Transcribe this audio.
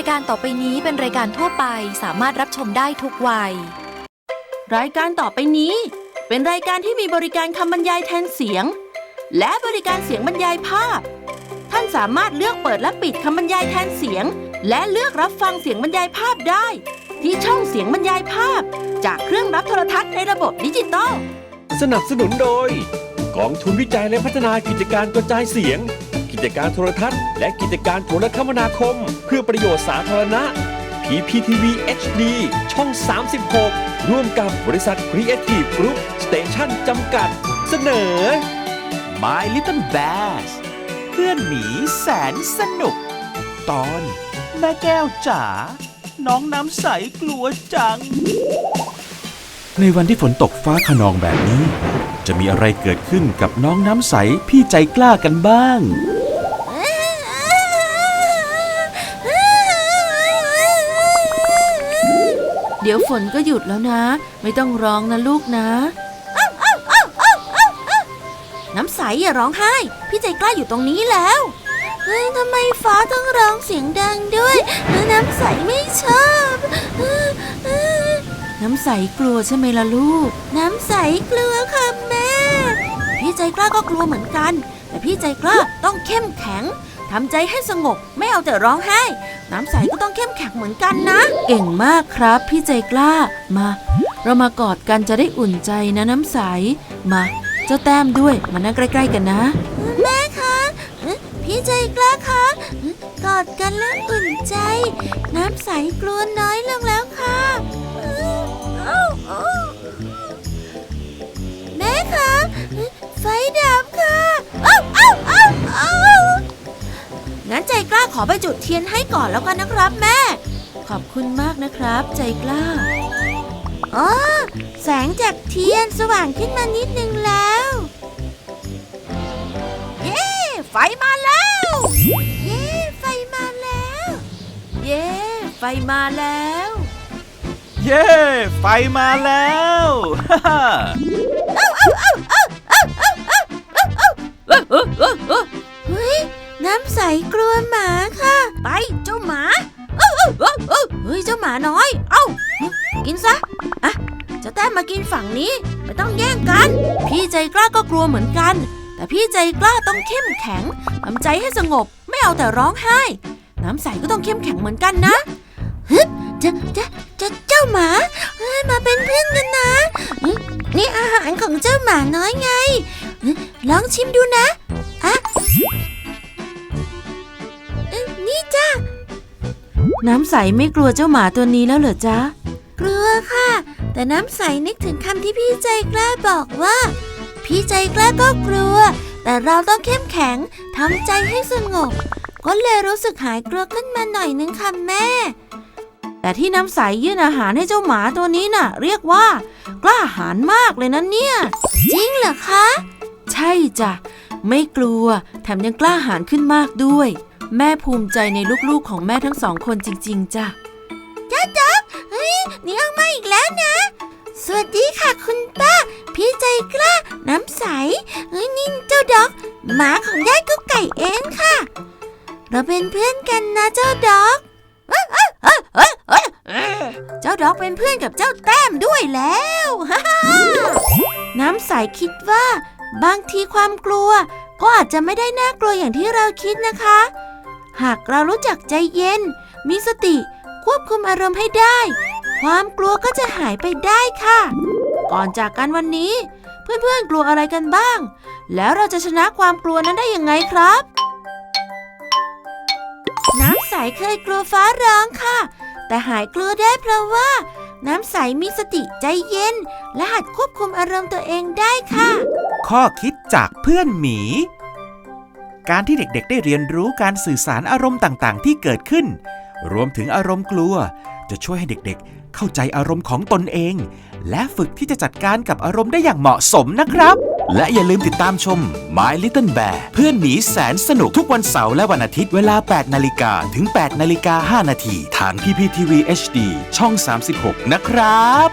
ายการต่อไปนี้เป็นรายการทั่วไปสามารถรับชมได้ทุกวัย รายการต่อไปนี้ เป็นรายการที่มีบริการคำบรรยายแทนเสียง และบริการเสียงบรรยายภาพ ท่านสามารถเลือกเปิดและปิดคำบรรยายแทนเสียง และเลือกรับฟังเสียงบรรยายภาพได้ ที่ช่องเสียงบรรยายภาพ จากเครื่องรับโทรทัศน์ในระบบดิจิตอลสนับสนุนโดย กองทุนวิจัยและพัฒนากิจการกระจายเสียงกิ จการโทรทัศน์ และกิจการโทรคมนาคม เพื่อประโยชน์สาธารณะ PPTV HD ช่อง 36 ร่วมกับบริษัท Creative Group Station จำกัด เสนอ My Little Bass เพื่อนหมีแสนสนุก ตอนแม่แก้วจ๋าน้องน้ำใสกลัวจัง ในวันที่ฝนตกฟ้าขนองแบบนี้ จะมีอะไรเกิดขึ้นกับน้องน้ำใสพี่ใจกล้ากันบ้าง ดี๋ยวฝนก็หยุดแล้วนะ ไม่ต้องร้องนะลูกนะ น้ำใสอย่าร้องไห้ พี่ใจกล้าอยู่ตรงนี้แล้วเฮ้ยทำไมฟ้าต้องร้องเสียงดังด้วย น้ำใสไม่ชอบน้ำใสกลัวใช่ไหมล่ะลูก น้ำใสกลัวค่ะแม่ พี่ใจกล้าก็กลัวเหมือนกัน แต่พี่ใจกล้าต้องเข้มแข็งทำใจให้สงบไม่เอาแต่ร้องไห้ น้ำใสก็ต้องเข้มแข็งเหมือนกันนะ เก่งมากครับพี่ใจกล้า มา เรามากอดกันจะได้อุ่นใจนะน้ำใส มา เจ้าแต้มด้วยมานั่งใกล้ ๆ กันนะ แม่คะพี่ใจกล้าคะกอดกันแล้วอุ่นใจ น้ำใสกลัวน้อยลงแล้วค่ะแม่คะไฟดับค่ะ งั้นใจกล้าขอไปจุดเทียนให้ก่อนแล้วกันนะครับแม่ ขอบคุณมากนะครับ ใจกล้า อ๋อ แสงจากเทียนสว่างขึ้นมานิดนึงแล้ว เย้ไฟมาแล้ว เย้ไฟมาแล้ว เย้ไฟมาแล้ว เย้ ไฟมาแล้วฮ่าฮ่าเฮ้ย น้ำใสกลัวหมาค่ะ ไปเจ้าหมาเอ้าเอ้าเอ้าเอ้าเฮ้ยเจ้าหมาน้อย เอ้า กินซะอะเจะแต้มมากินฝั่งนี้ไม่ต้องแย่งกัน พี่ใจกล้าก็กลัวเหมือนกัน แต่พี่ใจกล้าต้องเข้มแข็งทำใจให้สงบไม่เอาแต่ร้องไห้ น้ำใสก็ต้องเข้มแข็งเหมือนกันนะฮึบจะจะจะเจ้าหมาเฮ้ยมาเป็นเพื่อนกันนะอืมนี่อาหารของเจ้าหมาน้อยไงอืมลองชิมดูนะอะ จ้าน้ำใสไม่กลัวเจ้าหมาตัวนี้แล้วเหรอจ๊ะ กลัวค่ะ แต่น้ำใสนึกถึงคำที่พี่ใจกล้าบอกว่า พี่ใจกล้าก็กลัว แต่เราต้องเข้มแข็งทำใจให้สงบ ก็เลยรู้สึกหายกลัวขึ้นมาหน่อยนึงค่ะแม่ แต่ที่น้ำใสยื่นอาหารให้เจ้าหมาตัวนี้น่ะ เรียกว่า กล้าหาญมากเลยนะเนี่ย จริงเหรอคะ ใช่จ้ะ ไม่กลัว แถมยังกล้าหาญขึ้นมากด้วย แม่ภูมิใจในลูกๆของแม่ทั้งสองคนจริง ๆจ้ะจ้าจ๊อกเฮ้ยนี่ออกมาอีกแล้วนะ สวัสดีค่ะคุณป้า พี่ใจกล้า น้ำใสเฮ้ยนี่เจ้าด็อก หมาของยายกุ๊กไก่เองค่ะ เราเป็นเพื่อนกันนะเจ้าด็อกเอ้ยเอ้ยเอ้ยเอ้ยเอ้ยเจ้าด็อกเป็นเพื่อนกับเจ้าแต้มด้วยแล้วน้ำใสคิดว่า บางทีความกลัว ก็อาจจะไม่ได้น่ากลัวอย่างที่เราคิดนะคะ หากเรารู้จักใจเย็น มีสติ ควบคุมอารมณ์ให้ได้ ความกลัวก็จะหายไปได้ค่ะ ก่อนจากกันวันนี้ เพื่อนๆกลัวอะไรกันบ้าง แล้วเราจะชนะความกลัวนั้นได้ยังไงครับ น้ำใสเคยกลัวฟ้าร้องค่ะ แต่หายกลัวได้เพราะว่า น้ำใสมีสติใจเย็น และหัดควบคุมอารมณ์ตัวเองได้ค่ะ ข้อคิดจากเพื่อนหมี การที่เด็กๆ ได้เรียนรู้การสื่อสารอารมณ์ต่างๆ ที่เกิดขึ้น รวมถึงอารมณ์กลัว จะช่วยให้เด็กๆ เข้าใจอารมณ์ของตนเอง และฝึกที่จะจัดการกับอารมณ์ได้อย่างเหมาะสมนะครับ และอย่าลืมติดตามชม My Little Bear เพื่อนหมีแสนสนุกทุกวันเสาร์และวันอาทิตย์เวลา 8 นาฬิกาถึง 8 นาฬิกา 5 นาทีทาง PPTV HD ช่อง 36 นะครับ